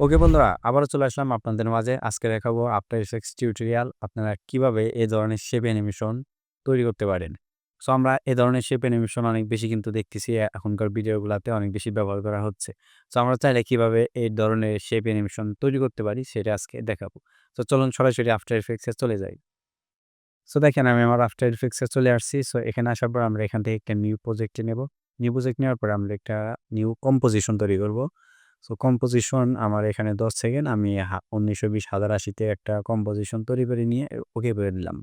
ওকে বন্ধুরা, আবারও চলে আসলাম আপনাদের মাঝে। আজকে দেখাবো আফটার এফেক্টস টিউটোরিয়াল আপনারা কীভাবে এই ধরনের শেপ অ্যানিমেশন তৈরি করতে পারেন। সো আমরা এ ধরনের শেপ অ্যানিমেশন অনেক বেশি কিন্তু দেখতেছি, এখনকার ভিডিওগুলোতে অনেক বেশি ব্যবহার করা হচ্ছে। সো আমরা চাইলে কীভাবে এই ধরনের শেপ অ্যানিমেশন তৈরি করতে পারি সেটা আজকে দেখাবো। তো চলুন সরাসরি আফটার এফেক্টসে চলে যাই। সো দেখেন আমি আমার আফটার এফেক্টসে চলে আসছি। সো এখানে আসার পর আমরা এখান থেকে একটা নিউ প্রজেক্টে নেব। নিউ প্রজেক্ট নেওয়ার পর আমরা একটা নিউ কম্পোজিশন তৈরি করব। সো কম্পোজিশন আমার এখানে দশ সেকেন্ড আমি উনিশশো বিশ, হাজার আশিতে একটা কম্পোজিশন তৈরি করে নিয়ে ওকে করে দিলাম।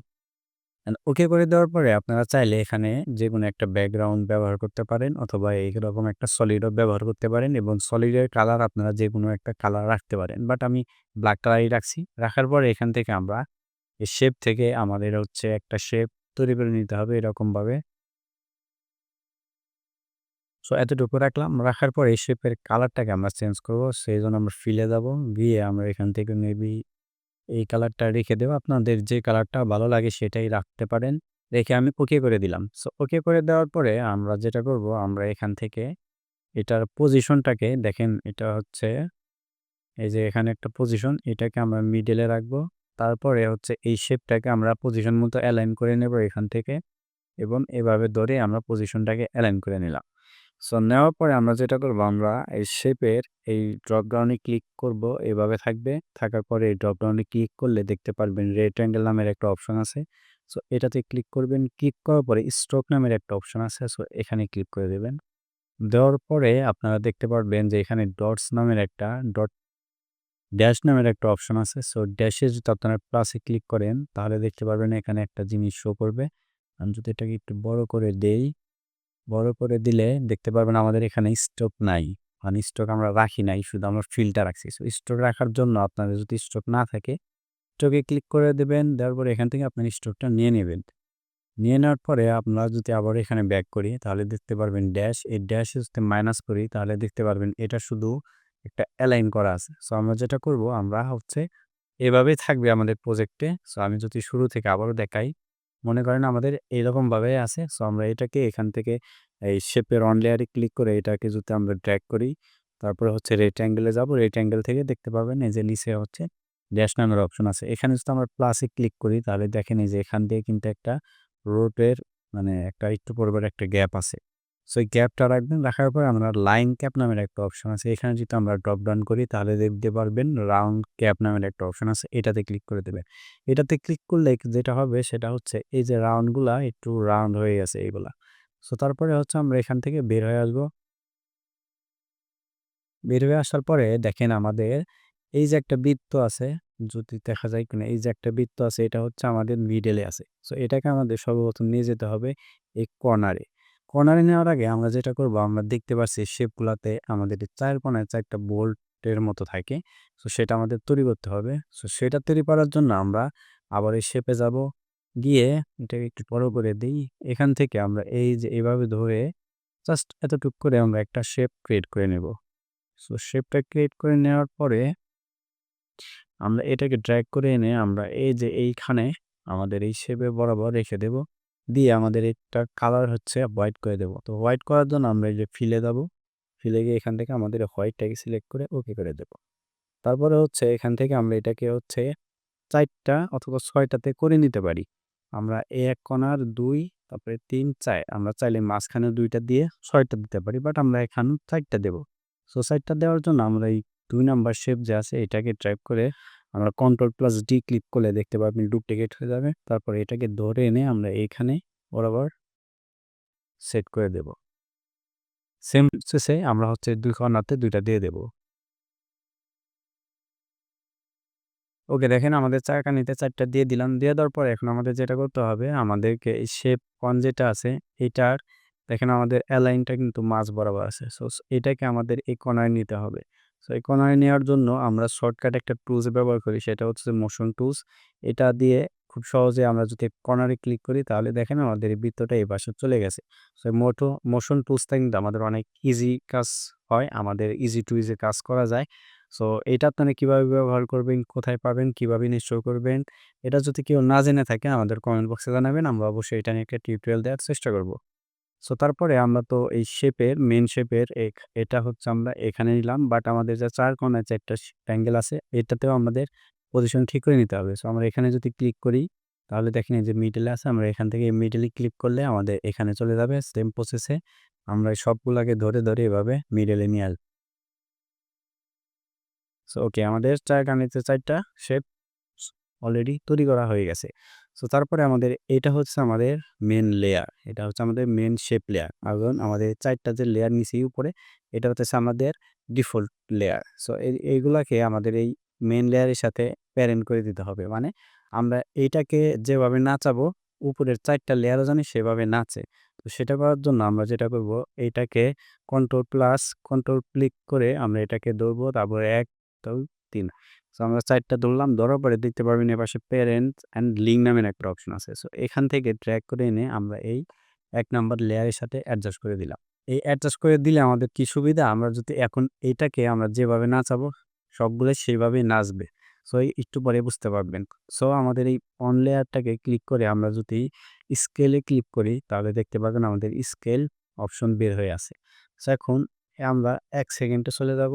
ওকে করে দেওয়ার পরে আপনারা চাইলে এখানে যে কোনো একটা ব্যাকগ্রাউন্ড ব্যবহার করতে পারেন অথবা এইরকম একটা সলিডও ব্যবহার করতে পারেন এবং সলিডের কালার আপনারা যে কোনো একটা কালার রাখতে পারেন। বাট আমি ব্ল্যাক কালারই রাখছি। রাখার পরে এখান থেকে আমরা এই শেপ থেকে আমাদের হচ্ছে একটা শেপ তৈরি করে নিতে হবে এরকমভাবে। সো এতটুকু রাখলাম। রাখার পর এই শেপের কালারটাকে আমরা চেঞ্জ করব। সেই জন্য আমরা ফিলে যাব। গিয়ে আমরা এখান থেকে মেবি এই কালারটা রেখে দেবো। আপনাদের যে কালারটা ভালো লাগে সেটাই রাখতে পারেন। রেখে আমি ওকে করে দিলাম। সো ওকে করে দেওয়ার পরে আমরা যেটা করব, আমরা এখান থেকে এটার পজিশনটাকে দেখেন, এটা হচ্ছে এই যে এখানে একটা পজিশন এটাকে আমরা মিডেলে রাখব। তারপরে হচ্ছে এই শেপটাকে আমরা পজিশন মতো অ্যালাইন করে নেব এখান থেকে। এবং এভাবে ধরে আমরা পজিশনটাকে অ্যালাইন করে নিলাম। সো নেওয়ার পরে আমরা যেটা করব, আমরা এই শেপের এই ড্রপডাউনে ক্লিক করব, এভাবে থাকবে। থাকার পরে এই ড্রপডাউনে ক্লিক করলে দেখতে পারবেন রেড রেক্ট্যাঙ্গেল নামের একটা অপশন আছে। সো এটাতে ক্লিক করবেন, ক্লিক করার পরে স্ট্রোক নামের একটা অপশন আছে। সো এখানে ক্লিক করে দেবেন। দেওয়ার পরে আপনারা দেখতে পারবেন যে এখানে ডটস নামের একটা, ডট ড্যাশ নামের একটা অপশন আছে। সো ড্যাশে যদি আপনারা প্লাসে ক্লিক করেন, তাহলে দেখতে পারবেন এখানে একটা জিনিস শো করবে। আমি যদি এটাকে একটু বড় করে দেই বড় করে দিলে দেখতে পারবেন আমাদের এখানে স্টক নাই। মানে স্টক আমরা রাখি নাই, শুধু আমরা ফিল্টার রাখছি। সো স্টক রাখার জন্য আপনাদের যদি স্টক না থাকে স্টকে ক্লিক করে দেবেন, দেওয়ার পরে এখান থেকে আপনার স্টকটা নিয়ে নেবেন। নিয়ে নেওয়ার পরে আপনারা যদি আবার এখানে ব্যাক করি, তাহলে দেখতে পারবেন ড্যাশ এই ড্যাশ যদি মাইনাস করি, তাহলে দেখতে পারবেন এটা শুধু একটা অ্যালাইন করা আছে। সো আমরা যেটা করব, আমরা হচ্ছে এভাবেই থাকবে আমাদের প্রজেক্টে সো আমি যদি শুরু থেকে আবারও দেখাই মনে করেন আমাদের এইরকমভাবে আছে। সো আমরা এটাকে এখান থেকে এই শেপের অন লেয়ারে ক্লিক করে এটাকে যদি আমরা ড্র্যাগ করি, তারপরে হচ্ছে রেট অ্যাঙ্গেলে যাব। রেট অ্যাঙ্গেল থেকে দেখতে পাবেন এই যে নিচে হচ্ছে ড্যাশ নামের অপশন আছে। এখানে যদি আমরা প্লাসে ক্লিক করি, তাহলে দেখেন এই যে এখান দিয়ে কিন্তু একটা রোটের মানে একটা একটু পরিবার একটা গ্যাপ আছে। সো এই গ্যাপটা রাখবেন। রাখার পর আমরা লাইন ক্যাপ নামের একটা অপশন আছে। এখানে যদি আমরা ড্রপ ডাউন করি, তাহলে দেখতে পারবেন রাউন্ড ক্যাপ নামের একটা অপশন আছে। এটাতে ক্লিক করে দেবেন এটাতে ক্লিক করলে যেটা হবে, সেটা হচ্ছে এই যে রাউন্ডগুলা একটু রাউন্ড হয়ে গেছে এইগুলা। সো তারপরে হচ্ছে আমরা এখান থেকে বের হয়ে আসব। বের হয়ে আসার পরে দেখেন আমাদের এই যে একটা বৃত্ত আছে, যদি দেখা যায় কিনা, এই যে একটা বৃত্ত আছে, এটা হচ্ছে আমাদের মিডলে আছে। সো এটাকে আমাদের সর্বপ্রথম নিয়ে যেতে হবে এই কর্নারে কর্নারে নেওয়ার আগে আমরা যেটা করব, আমরা দেখতে পাচ্ছি শেপগুলাতে আমাদের চার কোনায় চারটা বোল্টের মতো থাকে। সো, সেটা আমাদের তৈরি করতে হবে। সো, সেটা তৈরি করার জন্য আমরা আবার এই শেপে যাব। গিয়ে এটাকে একটু বড় করে দিই। এখান থেকে আমরা এই যে, এভাবে ধরে জাস্ট এতটুক করে আমরা একটা শেপ ক্রিয়েট করে নেব। সো, শেপটা ক্রিয়েট করে নেওয়ার পরে আমরা এটাকে ড্র্যাগ করে এনে আমরা এই যে, এইখানে আমাদের এই শেপে বরাবর রেখে দেব। দিয়ে আমাদের একটা কালার হচ্ছে হোয়াইট করে দেবো। তো হোয়াইট করার জন্য আমরা এই যে ফিলে দেবো ফিলে গিয়ে এখান থেকে আমাদের হোয়াইটটাকে সিলেক্ট করে ওকে করে দেব। তারপরে হচ্ছে এখান থেকে আমরা এটাকে হচ্ছে চারটা অথবা ছয়টাতে করে নিতে পারি। আমরা এক কণার দুই, তারপরে তিন, চার, আমরা চাইলে মাঝখানে দুইটা দিয়ে ছয়টা দিতে পারি বাট আমরা এখানে চারটা দেবো। সো চারটা দেওয়ার জন্য আমরা এই দুই নাম্বার শেপ যে আছে, এটাকে ড্রাইভ করে আমরা কন্ট্রোল প্লাস ডি ক্লিক করলে দেখতে পাবেন ডুপ্লিকেট হয়ে যাবে। তারপর এটাকে ধরে এনে আমরা এইখানে বরাবর সেট করে দেব। সেম শেষে আমরা হচ্ছে দুই কর্নারতে দুইটা দিয়ে দেব। ওকে, দেখেন আমাদের চাকানিতে চারটা দিয়ে দিলাম। দিয়ে দেওয়ার পর এখন আমাদের যেটা করতে হবে, আমাদেরকে এই শেপ কন যেটা আছে, এটার, দেখেন আমাদের অ্যালাইনটা কিন্তু মাছ বরাবর আছে। সো এটাকে আমাদের এই কনায় নিতে হবে। সো এই কনায় নেওয়ার জন্য আমরা শর্টকাট একটা টুলস ব্যবহার করি, সেটা হচ্ছে মোশন টুলস এটা দিয়ে খুব সহজে আমরা যদি কর্নারে ক্লিক করি, তাহলে দেখেন আমাদের এই বৃত্তটা এই পাশে চলে গেছে। সো মোটো মোশন টুলসটা কিন্তু আমাদের অনেক ইজি কাজ হয়, আমাদের ইজি টু ইজি কাজ করা যায়। সো এটা আপনারা কীভাবে ব্যবহার করবেন, কোথায় পাবেন, কীভাবে নিশ্চয় করবেন, এটা যদি কেউ না জেনে থাকে, আমাদের কমেন্ট বক্সে জানাবেন, আমরা অবশ্যই এটা নিয়ে একটা টিউটোরিয়াল দেওয়ার চেষ্টা করব। সো তারপরে আমরা তো এই শেপের মেন শেপের এক এটা হচ্ছে আমরা এখানে নিলাম বাট আমাদের যে চার কোণার যে একটা অ্যাঙ্গেল আছে এটাতেও আমাদের পজিশন ঠিক করে নিতে হবে। সো আমরা এখানে যদি ক্লিক করি তাহলে দেখেন এই যে মিডলে আছে আমরা এখান থেকে মিডলে ক্লিক করলে আমাদের এখানে চলে যাবে সেম প্রসেসে আমরা সবগুলাকে ধরে, ধরে এভাবে মিডলে নিয়ে আসব। সো ওকে আমাদের চার কানিতে চারটা শেপ অলরেডি তৈরি করা হয়ে গেছে। সো তারপরে আমাদের এটা হচ্ছে আমাদের মেন লেয়ার। এটা হচ্ছে আমাদের মেন শেপ লেয়ার। এবং আমাদের চারটা যে লেয়ার নিছি উপরে এটা হচ্ছে আমাদের ডিফল্ট লেয়ার। সো এই এইগুলাকে আমাদের এই মেন লেয়ারের সাথে প্যারেন্ট করে দিতে হবে। মানে আমরা এইটাকে যেভাবে নাচাবো উপরের চারটা লেয়ারও জানি সেভাবে নাচে। তো সেটা করার জন্য আমরা যেটা করব এইটাকে কন্ট্রোল প্লাস কন্ট্রোল ক্লিক করে আমরা এটাকে ধরবো তারপরে ১, ২, ৩ সো আমরা চারটা ধরলাম ধরার পরে দেখতে পারবেন এপাশে প্যারেন্টস অ্যান্ড লিঙ্ক নামের একটা অপশন আছে। সো এখান থেকে ট্র্যাক করে এনে আমরা এই এক নাম্বার লেয়ারের সাথে অ্যাডজাস্ট করে দিলাম। এই অ্যাডজাস্ট করে দিলে আমাদের কি সুবিধা? আমরা যদি এখন এটাকে আমরা যেভাবে নাচাবো সবগুলাই সেভাবেই নাচবে। সো একটু পরে বুঝতে পারবেন। সো আমাদের এই অন লেয়ারটাকে ক্লিক করে আমরা যদি স্কেলে ক্লিক করি তাহলে দেখতে পাবেন আমাদের স্কেল অপশন বের হয়ে আছে। সো এখন আমরা এক সেকেন্ডে চলে যাব।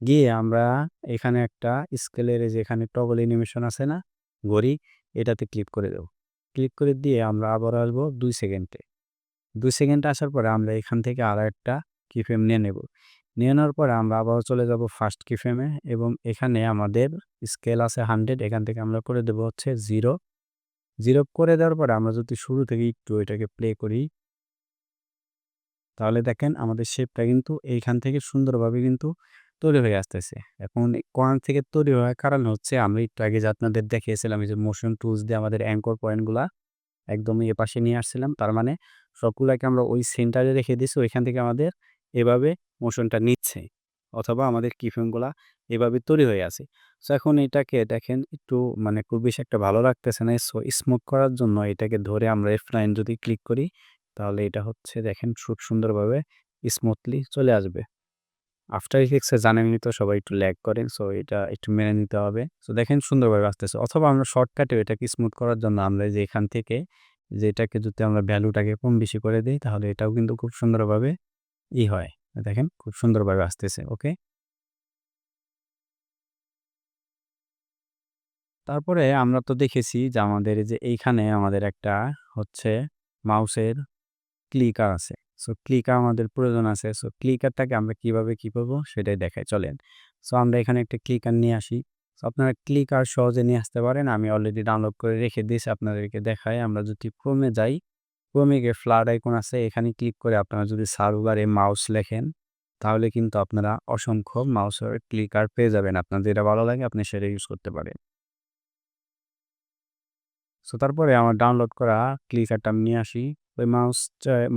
গিয়ে আমরা এখানে একটা স্কেলের এই যে এখানে টগল অ্যানিমেশন আছে না? ঘড়ি, এটাতে ক্লিক করে দেব। ক্লিক করে দিয়ে আমরা আবার আসব দুই সেকেন্ডে। দুই সেকেন্ড আসার পরে আমরা এখান থেকে আরও একটা কিফ্রেম নিয়ে নেব। নিয়ে নেওয়ার পরে আমরা আবারও চলে যাব ফার্স্ট কিফ্রেমে এবং এখানে আমাদের স্কেল আছে 100 এখান থেকে আমরা করে দেব হচ্ছে 0 0 করে দেওয়ার পরে আমরা যদি শুরু থেকে একটু এটাকে প্লে করি, তাহলে দেখেন আমাদের শেপটা কিন্তু এইখান থেকে সুন্দরভাবে কিন্তু তৈরি হয়ে আসতেছে। এখন কর্নার থেকে তৈরি হওয়ার কারণ হচ্ছে, আমি একটু আগে যে আপনাদের দেখিয়েছিলাম যে মোশন টুলস দিয়ে আমাদের অ্যাঙ্কর পয়েন্টগুলা একদমই এপাশে নিয়ে আসছিলাম। তার মানে সবগুলাকে আমরা ওই সেন্টারে রেখে দিয়েছি, ওইখান থেকে আমাদের এভাবে মোশনটা নিচ্ছে, অথবা আমাদের কিফ্রেমগুলা এভাবে তৈরি হয়ে আছে। সো এখন এটাকে দেখেন, একটু মানে খুব বেশি একটা ভালো লাগতেছে না। সো স্মুথ করার জন্য এটাকে ধরে আমরা F9 যদি ক্লিক করি, তাহলে এটা হচ্ছে দেখেন, খুব সুন্দরভাবে স্মুথলি চলে আসবে। আফটার ইফেক্টসে জানেনই তো, সবাই একটু ল্যাগ করেন। সো এটা একটু মেনে নিতে হবে। সো দেখেন সুন্দরভাবে আসতেছে। অথবা আমরা শর্টকাটেও এটাকে স্মুথ করার জন্য আমরা যে এখান থেকে যে এটাকে যদি আমরা ভ্যালুটাকে কম বেশি করে দিই, তাহলে এটাও কিন্তু খুব সুন্দরভাবে ই হয়। দেখেন খুব সুন্দরভাবে আসতেছে। ওকে? তারপরে আমরা তো দেখেছি যে আমাদের যে এইখানে আমাদের একটা হচ্ছে মাউসের ক্লিকার আছে। সো ক্লিকার আমাদের প্রয়োজন আছে। সো ক্লিকারটাকে আমরা কীভাবে কি করব সেটাই দেখাই চলেন। সো আমরা এখানে একটা ক্লিকার নিয়ে আসি। সো আপনারা ক্লিকার সহজে নিয়ে আসতে পারেন। আমি অলরেডি ডাউনলোড করে রেখে দিয়েছি আপনাদেরকে দেখাই। আমরা যদি ক্রোমে যাই, ক্রোমে গিয়ে ফ্লাড আইকন আছে এখানে ক্লিক করে আপনারা যদি সার্ভারে মাউস লেখেন তাহলে কিন্তু আপনারা অসংখ্য মাউসের ক্লিকার পেয়ে যাবেন। আপনার যেটা ভালো লাগে আপনি সেটা ইউজ করতে পারেন। সো তারপরে আমার ডাউনলোড করা ক্লিকারটা আমি নিয়ে আসি। ওই মাউস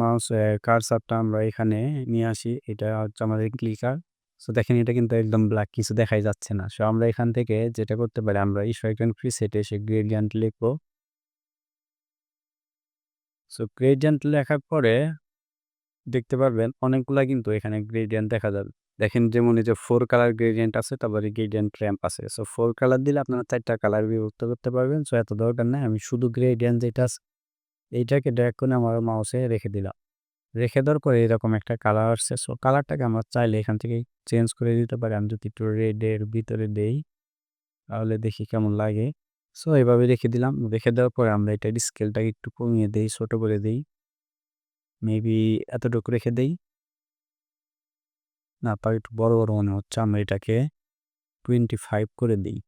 মাউস কার্সারটা আমরা এখানে নিয়ে আসি। এটা হচ্ছে আমাদের ক্লিকার। সো দেখেন এটা কিন্তু একদম ব্ল্যাক কিছু দেখাই যাচ্ছে না। সো আমরা এখান থেকে যেটা করতে পারি, আমরা ইফেক্ট এন্ড প্রিসেটে এসে গ্রেডিয়েন্ট লিখব। সো গ্রেডিয়েন্ট লেখার পরে দেখতে পারবেন অনেকগুলা কিন্তু এখানে গ্রেডিয়েন্ট দেখা যাবে। দেখেন যেমন এই যে ফোর কালার গ্রেডিয়েন্ট আছে তারপরে গ্রেডিয়েন্ট র‍্যাম্প আছে। সো ফোর কালার দিলে আপনারা চারটা কালার বিভক্ত করতে পারবেন। সো এত দরকার নাই। আমি শুধু গ্রেডিয়েন্ট যেটা আছে এইটাকে ড্র্যাগ করে আমার মাউসে রেখে দিলাম। রেখে দেওয়ার পরে এরকম একটা কালার আসছে। সো কালারটাকে আমরা চাইলে এখান থেকে চেঞ্জ করে দিতে পারি। আমি যদি একটু রেডের ভিতরে দেই তাহলে দেখি কেমন লাগে। সো এভাবে রেখে দিলাম। রেখে দেওয়ার পরে আমরা এটার স্কেলটাকে একটু কমিয়ে দেই, ছোটো করে দেই। মেবি এতটুকু রেখে দেই। না তাও একটু বড়, বড় মনে হচ্ছে। আমরা এটাকে 25 করে দিই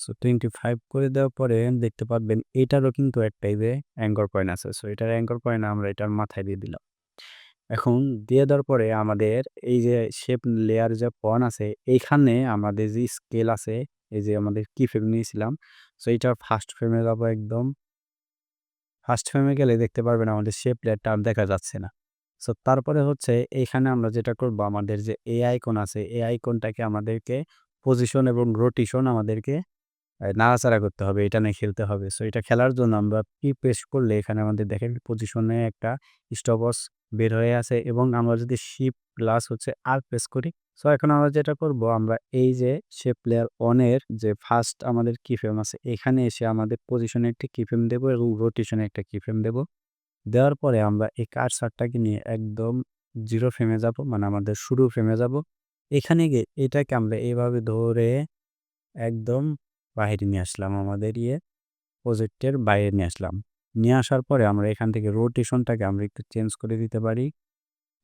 সো 25 করে দেওয়ার পরে দেখতে পারবেন এটারও কিন্তু একটা এই যে অ্যাঙ্কর পয়েন্ট আছে। সো এটার অ্যাঙ্কর পয়েন্ট আমরা এটার মাথায় দিয়ে দিলাম। এখন দিয়ে দেওয়ার পরে আমাদের এই যে শেপ লেয়ার যে পয়েন্ট আছে এইখানে আমাদের যে স্কেল আছে এই যে আমাদের কি ফ্রেম নিয়েছিলাম। সো এইটার ফার্স্ট ফ্রেমে যাব একদম। ফার্স্ট ফ্রেমে গেলে দেখতে পারবেন আমাদের শেপ লেয়ারটা আর দেখা যাচ্ছে না। সো তারপরে হচ্ছে এইখানে আমরা যেটা করব, আমাদের যে এ আইকন আছে এ আইকনটাকে আমাদেরকে পজিশন এবং রোটেশন আমাদেরকে নাড়াচাড়া করতে হবে। এটা নিয়ে খেলতে হবে। সো এটা খেলার জন্য আমরা পি প্রেস করলে এখানে আমাদের দেখেন পজিশনে একটা স্টপওয়াচ বের হয়ে আছে এবং আমরা যদি শিপ প্লাস হচ্ছে আর প্রেস করি। সো এখন আমরা যেটা করব, আমরা এই যে শেপ প্লেয়ার অন এর যে ফার্স্ট আমাদের কিফ্রেম আছে, এখানে এসে আমাদের পজিশনে একটি কিফ্রেম দেব এবং রোটেশনে একটা কিফ্রেম দেব। দেওয়ার পরে আমরা এই কার্সারটাকে নিয়ে একদম জিরো ফ্রেমে যাব মানে আমাদের শুরু ফ্রেমে যাব। এখানে গিয়ে এটাকে আমরা এইভাবে ধরে একদম বাহিরে নিয়ে আসলাম, আমাদের ইয়ে প্রজেক্টের বাইরে নিয়ে আসলাম। নিয়ে আসার পরে আমরা এখান থেকে রোটেশনটাকে আমরা একটু চেঞ্জ করে দিতে পারি।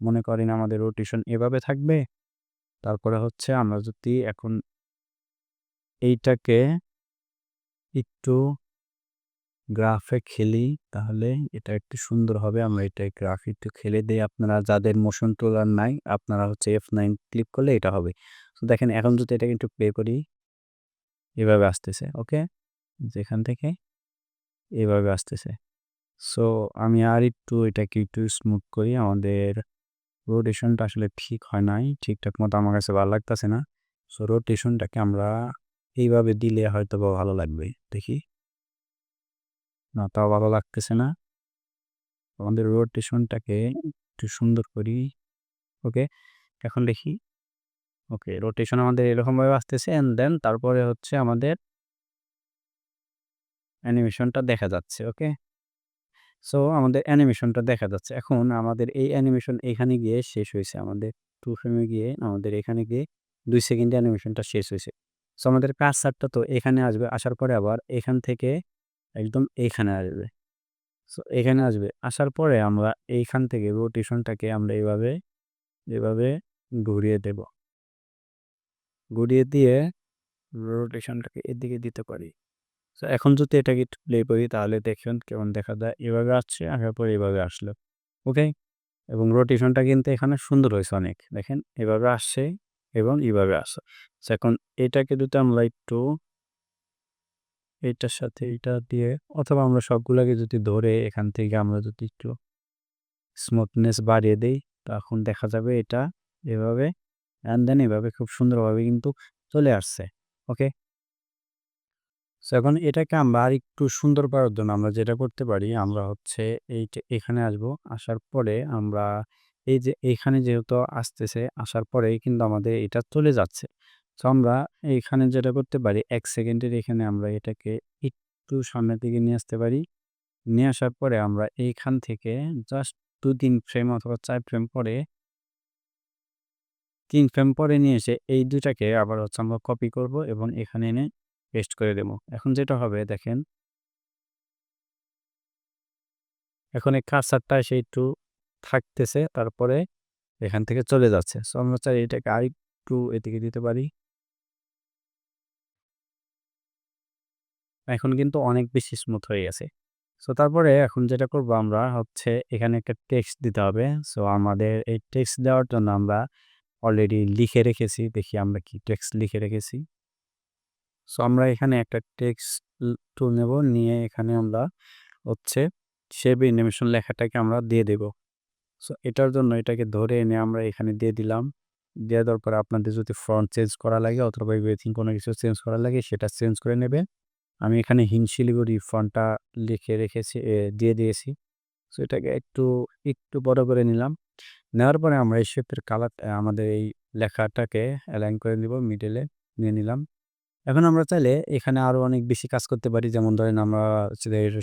মনে করেন আমাদের রোটেশন এভাবে থাকবে, তারপরে হচ্ছে আমরা যদি এখন এইটাকে একটু গ্রাফে খেলি, তাহলে এটা একটু সুন্দর হবে। আমরা এটা গ্রাফ একটু খেলে দিই। আপনারা যাদের মোশন টুলার নাই, আপনারা হচ্ছে এফ নাইন ক্লিক করলে এটা হবে। তো দেখেন, এখন যদি এটাকে একটু প্লে করি, এভাবে আসতেছে ওকে যেখান থেকে এভাবে আসতেছে। সো আমি আর একটু এটাকে একটু স্মুথ করি। আমাদের রোটেশনটা আসলে ঠিক হয় নাই। ঠিকঠাক মতো আমার কাছে ভালো লাগতেছে না। সো রোটেশনটাকে আমরা এইভাবে দিলে হয়তো ভালো লাগবে। দেখি। না তাও ভালো লাগতেছে না। আমাদের রোটেশনটাকে একটু সুন্দর করি ওকে? এখন দেখি। ওকে রোটেশন আমাদের এরকমভাবে আসতেছে অ্যান্ড দেন তারপরে হচ্ছে আমাদের অ্যানিমেশনটা দেখা যাচ্ছে ওকে? সো আমাদের অ্যানিমেশনটা দেখা যাচ্ছে। এখন আমাদের এই অ্যানিমেশন এখানে গিয়ে শেষ হয়েছে। আমাদের টু ফ্রেমে গিয়ে আমাদের এখানে গিয়ে দুই সেকেন্ডে অ্যানিমেশনটা শেষ হয়েছে। সো আমাদের কার্সারটা তো এখানে আসবে। আসার পরে আবার এখান থেকে একদম এইখানে আসবে। সো, এখানে আসবে। আসার পরে আমরা এইখান থেকে রোটেশনটাকে আমরা এইভাবে এভাবে ঘুরিয়ে দেব। ঘুরিয়ে দিয়ে রোটেশনটাকে এদিকে দিতে পারি। সো, এখন যদি এটাকে একটু প্লে করি তাহলে দেখুন কেমন দেখা যায়। এভাবে আসছে, আসার পরে এভাবে আসলো। ওকে এবং রোটেশনটা কিন্তু এখানে সুন্দর হয়েছে অনেক। দেখেন, এভাবে আসছে এবং এভাবে আসছে। এখন এটাকে যদি আমরা একটু এটার সাথে এটা দিয়ে, অথবা আমরা সবগুলোকে যদি ধরে এখান থেকে আমরা যদি একটু স্মুথনেস বাড়িয়ে দিই, তখন দেখা যাবে এটা এভাবে অ্যান্ড দেন এভাবে খুব সুন্দরভাবে কিন্তু চলে আসছে ওকে সো এখন এটাকে আমরা আর একটু সুন্দর করার জন্য আমরা যেটা করতে পারি, আমরা হচ্ছে এই এখানে আসব, আসার পরে আমরা এই যে এখানে যেহেতু আসতেছে, আসার পরেই কিন্তু আমাদের এটা চলে যাচ্ছে। সো আমরা এইখানে যেটা করতে পারি, এক সেকেন্ডের এখানে আমরা এটাকে একটু সামনের দিকে নিয়ে আসতে পারি। নিয়ে আসার পরে আমরা এইখান থেকে জাস্ট দু তিন ফ্রেম অথবা চার ফ্রেম পরে তিন ফ্রেম পরে নিয়ে এসে এই দুটাকে আবার হচ্ছে আমরা কপি করব এবং এখানে এনে পেস্ট করে দেব। এখন যেটা হবে দেখেন। এখন এই কার্সারটা এসে একটু থাকতেছে, তারপরে এখান থেকে চলে যাচ্ছে। সো আমরা চাই এটাকে আরেকটু এদিকে দিতে পারি। এখন কিন্তু অনেক বেশি স্মুথ হয়ে গেছে। সো তারপরে এখন যেটা করব আমরা হচ্ছে এখানে একটা টেক্সট দিতে হবে। সো আমাদের এই টেক্সট দেওয়ার জন্য আমরা অলরেডি লিখে রেখেছি। দেখি আমরা কি টেক্সট লিখে রেখেছি। সো আমরা এখানে একটা টেক্সট টুল নেব। নিয়ে এখানে আমরা হচ্ছে সেভ অ্যানিমেশন লেখাটাকে আমরা দিয়ে দেব। সো এটার জন্য এটাকে ধরে এনে আমরা এখানে দিয়ে দিলাম। দিয়ে দেওয়ার পরে আপনাদের যদি ফ্রন্ট চেঞ্জ করা লাগে অথবা এভরিথিং কোনো কিছু চেঞ্জ করা লাগে সেটা চেঞ্জ করে নেবে আমি এখানে হিন শিলিগুড়ি ফন্টটা লিখে রেখেছি দিয়ে দিয়েছি। সো এটাকে একটু একটু বড় করে নিলাম। নেওয়ার পরে আমরা এই শেপের কালার আমাদের এই লেখাটাকে অ্যালাইন করে নিব মিডলে নিয়ে নিলাম। এখন আমরা চাইলে এখানে আরও অনেক বেশি কাজ করতে পারি। যেমন ধরেন আমরা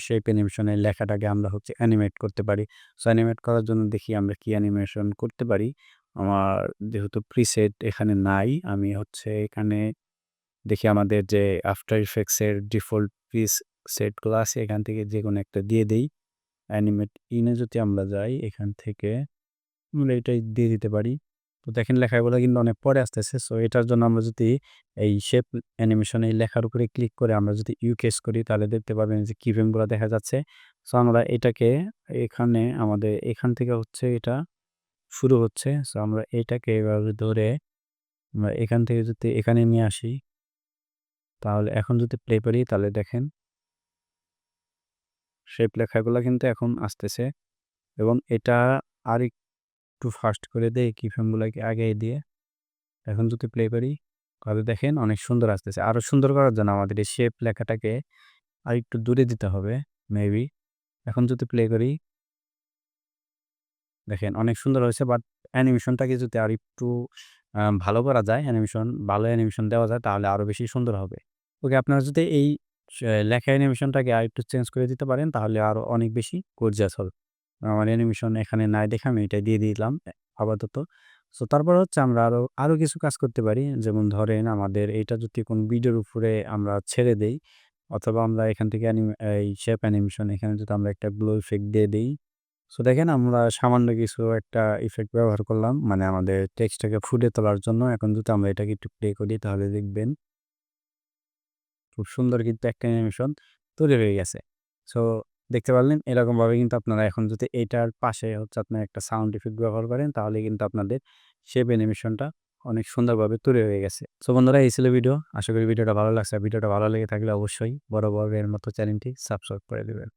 শেপ অ্যানিমেশনের লেখাটাকে আমরা হচ্ছে অ্যানিমেট করতে পারি। সো অ্যানিমেট করার জন্য দেখি আমরা কি অ্যানিমেশন করতে পারি। আমার যেহেতু প্রিসেট এখানে নাই, আমি হচ্ছে এখানে দেখি আমাদের যে আফটার ইফেক্টসের ডিফল্ট প্রিস সেটগুলো আছে, এখান থেকে যে কোনো একটা দিয়ে দিই। অ্যানিমেট ইনে যদি আমরা যাই, এখান থেকে আমরা এটাই দিয়ে দিতে পারি। তো দেখেন লেখাগুলো কিন্তু অনেক পরে আসতেছে। সো এটার জন্য আমরা যদি এই শেপ অ্যানিমেশন এই লেখার উপরে ক্লিক করে আমরা যদি ইউকেস করি, তাহলে দেখতে পাবেন যে কিভেনগুলো দেখা যাচ্ছে। সো আমরা এটাকে এখানে আমাদের এখান থেকে হচ্ছে এটা শুরু হচ্ছে। সো আমরা এটাকে এভাবে ধরে আমরা এখান থেকে যদি এখানে নিয়ে আসি তাহলে এখন যদি প্লে করি, তাহলে দেখেন শেপ লেখাগুলো কিন্তু এখন আসতেছে এবং এটা আর একটু ফাস্ট করে দেয় কি ফ্রেমগুলোকে আগে দিয়ে। এখন যদি প্লে করি, তাহলে দেখেন অনেক সুন্দর আসতেছে। আরও সুন্দর করার জন্য আমাদের এই শেপ লেখাটাকে আর একটু দূরে দিতে হবে মেবি এখন যদি প্লে করি, দেখেন অনেক সুন্দর হয়েছে বাট অ্যানিমেশনটাকে যদি আর একটু ভালো করা যায় অ্যানিমেশন ভালো অ্যানিমেশন দেওয়া যায়, তাহলে আরও বেশি সুন্দর হবে। ওকে, আপনারা যদি এই লেখা অ্যানিমেশনটাকে আর একটু চেঞ্জ করে দিতে পারেন, তাহলে আরও অনেক বেশি গর্জিয়াস হবে আমার অ্যানিমেশন এখানে নাই দেখে আমি এটা দিয়ে দিলাম আপাতত। সো তারপর হচ্ছে আমরা আরও আরও কিছু কাজ করতে পারি। যেমন ধরেন আমাদের এইটা যদি কোনো ভিডিওর উপরে আমরা ছেড়ে দেই, অথবা আমরা এখান থেকে এই শেপ অ্যানিমেশন এখানে যদি আমরা একটা গ্লো ইফেক্ট দিয়ে দিই সো দেখেন আমরা সামান্য কিছু একটা ইফেক্ট ব্যবহার করলাম। মানে আমাদের টেক্সটটাকে ফুটে তোলার জন্য। এখন যদি আমরা এটাকে একটু প্লে করি, তাহলে দেখবেন খুব সুন্দর কিন্তু একটা অ্যানিমেশন তৈরি হয়ে গেছে। সো দেখতে পারলেন? এরকমভাবে কিন্তু আপনারা এখন যদি এটার পাশে হচ্ছে আপনার একটা সাউন্ড ইফেক্ট ব্যবহার করেন, তাহলে কিন্তু আপনাদের শেপ অ্যানিমেশনটা অনেক সুন্দরভাবে তৈরি হয়ে গেছে। সো বন্ধুরা, এই ছিল ভিডিও। আশা করি ভিডিওটা ভালো লাগছে। ভিডিওটা ভালো লেগে থাকলে অবশ্যই বড় বড় এর মতো চ্যানেলটি সাবস্ক্রাইব করে দিবেন।